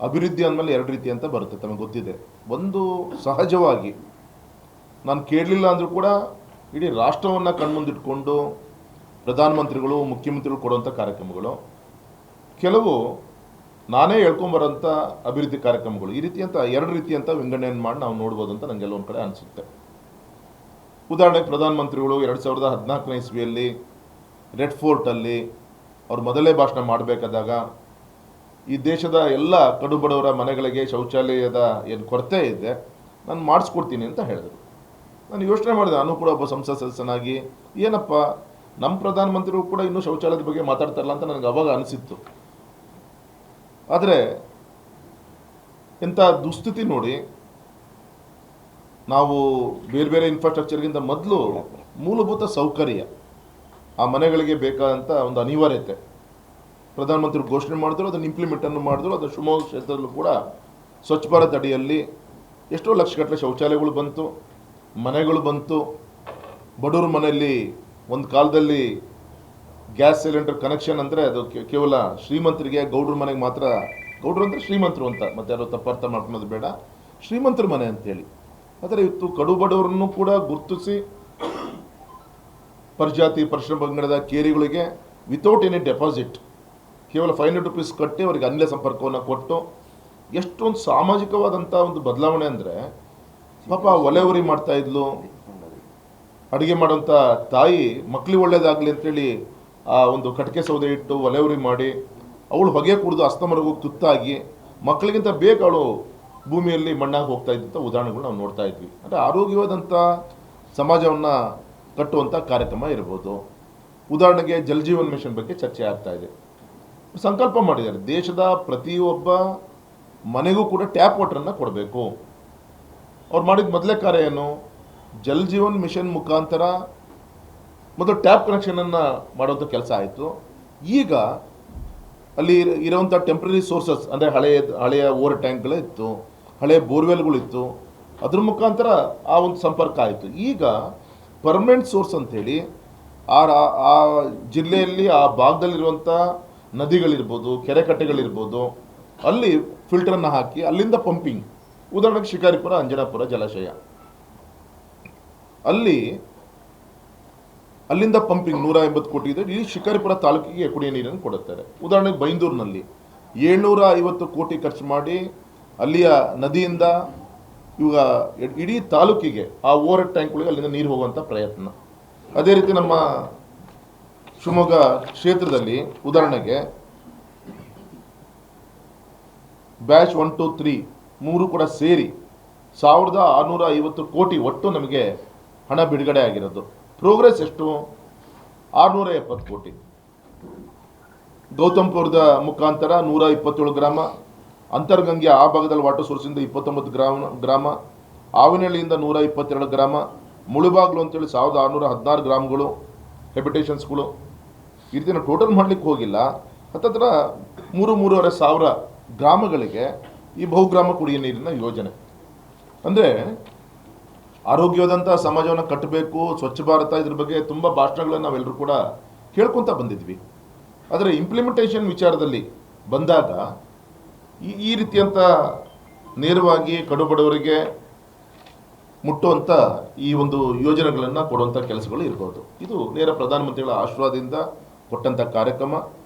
ಅಭಿವೃದ್ಧಿ ಅಂದಮೇಲೆ ಎರಡು ರೀತಿ ಅಂತ ಬರುತ್ತೆ ತಮಗೆ ಗೊತ್ತಿದೆ. ಒಂದು, ಸಹಜವಾಗಿ. ನಾನು ಕೇಳಲಿಲ್ಲ ಅಂದರೂ ಕೂಡ ಇಡೀ ರಾಷ್ಟ್ರವನ್ನು ಕಣ್ಮುಂದಿಟ್ಕೊಂಡು ಪ್ರಧಾನಮಂತ್ರಿಗಳು, ಮುಖ್ಯಮಂತ್ರಿಗಳು ಕೊಡುವಂಥ ಕಾರ್ಯಕ್ರಮಗಳು. ಕೆಲವು ನಾನೇ ಹೇಳ್ಕೊಂಬರೋಂಥ ಅಭಿವೃದ್ಧಿ ಕಾರ್ಯಕ್ರಮಗಳು. ಈ ರೀತಿ ಅಂತ, ಎರಡು ರೀತಿ ಅಂತ ವಿಂಗಡಣೆಯನ್ನು ಮಾಡಿ ನಾವು ನೋಡ್ಬೋದು ಅಂತ ನನಗೆಲ್ಲ ಒಂದು ಕಡೆ ಅನಿಸುತ್ತೆ. ಉದಾಹರಣೆಗೆ ಪ್ರಧಾನಮಂತ್ರಿಗಳು ಎರಡು ಸಾವಿರದ ಹದಿನಾಲ್ಕನೇ ಇಸ್ವಿಯಲ್ಲಿ ರೆಡ್ ಫೋರ್ಟಲ್ಲಿ ಅವ್ರು ಮೊದಲೇ ಭಾಷಣ ಮಾಡಬೇಕಾದಾಗ ಈ ದೇಶದ ಎಲ್ಲ ಕಡು ಬಡವರ ಮನೆಗಳಿಗೆ ಶೌಚಾಲಯದ ಏನು ಕೊರತೆ ಇದೆ, ನಾನು ಮಾಡಿಸ್ಕೊಡ್ತೀನಿ ಅಂತ ಹೇಳಿದರು. ನಾನು ಯೋಚನೆ ಮಾಡಿದೆ, ನಾನು ಕೂಡ ಒಬ್ಬ ಸಂಸತ್ ಸದಸ್ಯನಾಗಿ, ಏನಪ್ಪ ನಮ್ಮ ಪ್ರಧಾನಮಂತ್ರಿಗಳು ಕೂಡ ಇನ್ನೂ ಶೌಚಾಲಯದ ಬಗ್ಗೆ ಮಾತಾಡ್ತಾರಲ್ಲ ಅಂತ ನನಗೆ ಅವಾಗ ಅನಿಸಿತ್ತು. ಆದರೆ, ಇಂಥ ದುಸ್ಥಿತಿ ನೋಡಿ, ನಾವು ಬೇರೆ ಬೇರೆ ಇನ್ಫ್ರಾಸ್ಟ್ರಕ್ಚರ್ಗಿಂತ ಮೊದಲು ಮೂಲಭೂತ ಸೌಕರ್ಯ, ಆ ಮನೆಗಳಿಗೆ ಬೇಕಾದಂಥ ಒಂದು ಅನಿವಾರ್ಯತೆ. ಪ್ರಧಾನಮಂತ್ರಿ ಘೋಷಣೆ ಮಾಡಿದ್ರು, ಅದನ್ನು ಇಂಪ್ಲಿಮೆಂಟನ್ನು ಮಾಡಿದ್ರು, ಅದು ಶಿವಮೊಗ್ಗ ಕ್ಷೇತ್ರದಲ್ಲೂ ಕೂಡ ಸ್ವಚ್ಛ ಭಾರತ್ ಅಡಿಯಲ್ಲಿ ಎಷ್ಟೋ ಲಕ್ಷಗಟ್ಟಲೆ ಶೌಚಾಲಯಗಳು ಬಂತು, ಮನೆಗಳು ಬಂತು. ಬಡವ್ರ ಮನೆಯಲ್ಲಿ ಒಂದು ಕಾಲದಲ್ಲಿ ಗ್ಯಾಸ್ ಸಿಲಿಂಡರ್ ಕನೆಕ್ಷನ್ ಅಂದರೆ ಅದು ಕೇವಲ ಶ್ರೀಮಂತರಿಗೆ, ಗೌಡ್ರ ಮನೆಗೆ ಮಾತ್ರ, ಗೌಡ್ರು ಅಂದರೆ ಶ್ರೀಮಂತರು ಅಂತ, ಮತ್ತೆ ಯಾರೋ ತಪ್ಪರ್ಥ ಮಾಡ್ಕೊಳ್ಳೋದು ಬೇಡ. ಶ್ರೀಮಂತರ ಮನೆ ಅಂತೇಳಿ. ಆದರೆ ಇವತ್ತು ಕಡು ಬಡವರನ್ನು ಕೂಡ ಗುರುತಿಸಿ ಪರಿಜಾತಿ ಪರಿಶ್ರಮ ಪಂಗಡದ ಕೇರಿಗಳಿಗೆ ವಿತೌಟ್ ಎನಿ ಡೆಪಾಸಿಟ್ ಕೇವಲ ಫೈವ್ ಹಂಡ್ರೆಡ್ ರುಪೀಸ್ ಕಟ್ಟಿ ಅವರಿಗೆ ಅನಿಲ ಸಂಪರ್ಕವನ್ನು ಕೊಟ್ಟು ಎಷ್ಟೊಂದು ಸಾಮಾಜಿಕವಾದಂಥ ಒಂದು ಬದಲಾವಣೆ ಅಂದರೆ ಪಾಪ ಒಲೆ ಉರಿ ಮಾಡ್ತಾ ಇದ್ಲು. ಅಡುಗೆ ಮಾಡೋಂಥ ತಾಯಿ ಮಕ್ಳಿಗೆ ಒಳ್ಳೇದಾಗಲಿ ಅಂತೇಳಿ ಆ ಒಂದು ಕಟ್ಟಿಗೆ ಸೌದೆ ಇಟ್ಟು ಒಲೆ ಉರಿ ಮಾಡಿ ಅವಳು ಹೊಗೆ ಕುಡಿದು ಅಸ್ತಮರಗೂ ತುತ್ತಾಗಿ ಮಕ್ಕಳಿಗಿಂತ ಬೇಗ ಅವಳು ಭೂಮಿಯಲ್ಲಿ ಮಣ್ಣಾಗಿ ಹೋಗ್ತಾ ಇದ್ದಂಥ ಉದಾಹರಣೆಗಳು ನಾವು ನೋಡ್ತಾ ಇದ್ವಿ. ಅಂದರೆ ಆರೋಗ್ಯವಾದಂಥ ಸಮಾಜವನ್ನು ಕಟ್ಟುವಂಥ ಕಾರ್ಯಕ್ರಮ ಇರ್ಬೋದು. ಉದಾಹರಣೆಗೆ ಜಲ್ ಜೀವನ್ ಮಿಷನ್ ಬಗ್ಗೆ ಚರ್ಚೆ ಆಗ್ತಾ ಇದೆ. ಸಂಕಲ್ಪ ಮಾಡಿದ್ದಾರೆ. ದೇಶದ ಪ್ರತಿಯೊಬ್ಬ ಮನೆಗೂ ಕೂಡ ಟ್ಯಾಪ್ ವಾಟರನ್ನು ಕೊಡಬೇಕು. ಅವ್ರು ಮಾಡಿದ ಮೊದಲೇ ಕಾರ್ಯ ಏನು? ಜಲ್ ಜೀವನ್ ಮಿಷನ್ ಮುಖಾಂತರ ಮೊದಲು ಟ್ಯಾಪ್ ಕನೆಕ್ಷನನ್ನು ಮಾಡುವಂಥ ಕೆಲಸ ಆಯಿತು. ಈಗ ಅಲ್ಲಿ ಇರೋವಂಥ ಟೆಂಪ್ರರಿ ಸೋರ್ಸಸ್ ಅಂದರೆ ಹಳೆಯ ಹಳೆಯ ಓವರ್ ಟ್ಯಾಂಕ್ಗಳೇ ಇತ್ತು, ಹಳೆಯ ಬೋರ್ವೆಲ್ಗಳಿತ್ತು ಅದ್ರ ಮುಖಾಂತರ ಆ ಒಂದು ಸಂಪರ್ಕ ಆಯಿತು. ಈಗ ಪರ್ಮನೆಂಟ್ ಸೋರ್ಸ್ ರಾ- ಆ ಜಿಲ್ಲೆಯಲ್ಲಿ, ಆ ಭಾಗದಲ್ಲಿರುವಂಥ ನದಿಗಳಿರ್ಬೋದು ಕೆರೆ ಕಟ್ಟೆಗಳಿರ್ಬೋದು ಅಲ್ಲಿ ಫಿಲ್ಟರನ್ನು ಹಾಕಿ ಅಲ್ಲಿಂದ ಪಂಪಿಂಗ್ ಉದಾಹರಣೆಗೆ ಶಿಕಾರಿಪುರ, ಅಂಜನಾಪುರ, ಜಲಾಶಯ. ಅಲ್ಲಿ ಅಲ್ಲಿಂದ ಪಂಪಿಂಗ್ ನೂರ ಎಂಬತ್ತು ಕೋಟಿ ಇದೆ. ಇಡೀ ಶಿಕಾರಿಪುರ ತಾಲೂಕಿಗೆ ಕುಡಿಯ ನೀರನ್ನು ಕೊಡುತ್ತಾರೆ. ಉದಾಹರಣೆಗೆ ಬೈಂದೂರಿನಲ್ಲಿ ಏಳ್ನೂರ ಐವತ್ತು ಕೋಟಿ ಖರ್ಚು ಮಾಡಿ ಅಲ್ಲಿಯ ನದಿಯಿಂದ ಇವಾಗ ಇಡೀ ತಾಲೂಕಿಗೆ ಆ ಓವರ್ ಟ್ಯಾಂಕ್ಗಳಿಗೆ ಅಲ್ಲಿಂದ ನೀರು ಹೋಗುವಂಥ ಪ್ರಯತ್ನ. ಅದೇ ರೀತಿ ನಮ್ಮ ಶಿವಮೊಗ್ಗ ಕ್ಷೇತ್ರದಲ್ಲಿ ಉದಾಹರಣೆಗೆ ಬ್ಯಾಚ್ ಒನ್, ಟು, ತ್ರೀ ಮೂರು ಕೂಡ ಸೇರಿ ಸಾವಿರದ ಆರುನೂರ ಐವತ್ತು ಕೋಟಿ ಒಟ್ಟು ನಮಗೆ ಹಣ ಬಿಡುಗಡೆ ಆಗಿರೋದು. ಪ್ರೋಗ್ರೆಸ್ ಎಷ್ಟು? ಆರುನೂರ ಎಪ್ಪತ್ತು ಕೋಟಿ. ಗೌತಮ್ಪುರದ ಮುಖಾಂತರ ನೂರ ಇಪ್ಪತ್ತೇಳು ಗ್ರಾಮ, ಅಂತರ್ಗಂಗೆ ಆ ಭಾಗದಲ್ಲಿ ವಾಟರ್ ಸೋರ್ಸಿಂದ ಇಪ್ಪತ್ತೊಂಬತ್ತು ಗ್ರಾಮ ಗ್ರಾಮ, ಆವಿನಹಳ್ಳಿಯಿಂದ ನೂರ ಇಪ್ಪತ್ತೆರಡು ಗ್ರಾಮ, ಮುಳುಬಾಗ್ಲು ಅಂತೇಳಿ ಸಾವಿರದ ಆರುನೂರ ಹದಿನಾರು ಗ್ರಾಮಗಳು ಹೆಬಿಟೇಷನ್ಸ್ಗಳು ಈ ರೀತಿ ನಾವು ಟೋಟಲ್ ಮಾಡಲಿಕ್ಕೆ ಹೋಗಿಲ್ಲ. ಹತ್ತತ್ರ ಮೂರು, ಮೂರುವರೆ ಸಾವಿರ ಗ್ರಾಮಗಳಿಗೆ ಈ ಬಹುಗ್ರಾಮ ಕುಡಿಯ ನೀರಿನ ಯೋಜನೆ. ಅಂದರೆ ಆರೋಗ್ಯವಾದಂಥ ಸಮಾಜವನ್ನು ಕಟ್ಟಬೇಕು, ಸ್ವಚ್ಛ ಭಾರತ ಇದ್ರ ಬಗ್ಗೆ ತುಂಬ ಭಾಷಣಗಳನ್ನು ನಾವೆಲ್ಲರೂ ಕೂಡ ಕೇಳ್ಕೊತ ಬಂದಿದ್ವಿ. ಆದರೆ ಇಂಪ್ಲಿಮೆಂಟೇಷನ್ ವಿಚಾರದಲ್ಲಿ ಬಂದಾಗ ಈ ಈ ರೀತಿಯಂಥ ನೇರವಾಗಿ ಕಡು ಬಡವರಿಗೆ ಮುಟ್ಟುವಂಥ ಈ ಒಂದು ಯೋಜನೆಗಳನ್ನು ಕೊಡುವಂಥ ಕೆಲಸಗಳು ಇರ್ಬೋದು. ಇದು ನೇರ ಪ್ರಧಾನಮಂತ್ರಿಗಳ ಆಶೀರ್ವಾದದಿಂದ ಕೊಟ್ಟಂಥ ಕಾರ್ಯಕ್ರಮ.